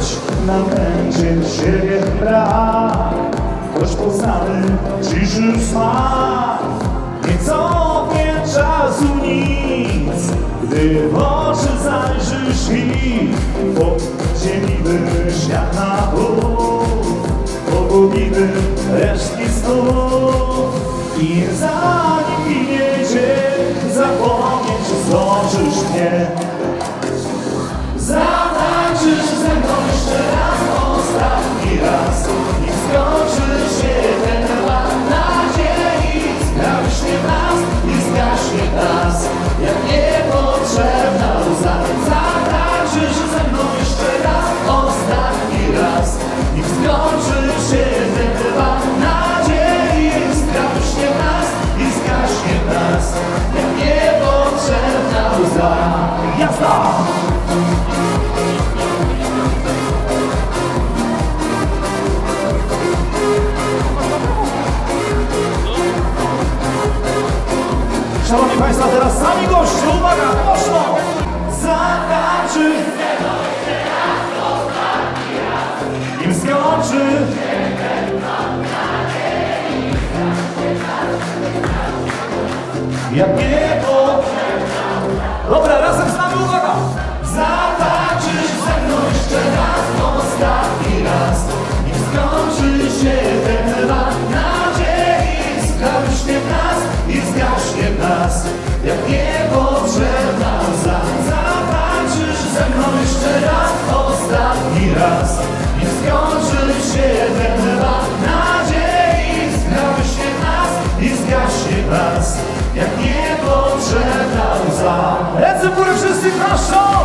choć nam będzie siebie brak Choć poznamy ciszy smak. Nie cofnie czasu nic Gdy w oczy zajrzysz mi Podzielimy świat na pół. Pogubimy resztki snów I zanim minie dzień Zapomnieć zdążysz mnie Jazda! Szanowni Państwo, teraz sami goście, uwaga, głośno! Zatańczy! Im skończy! Jak niebo! Nas Jak niepotrzebna łza Zatańczysz ze mną jeszcze raz, ostatni raz. Nim skończy się ten rwan nadziei Zgaśnie w nas i zgaśnie nas Jak niepotrzebna łza Ręce w górę wszyscy proszą!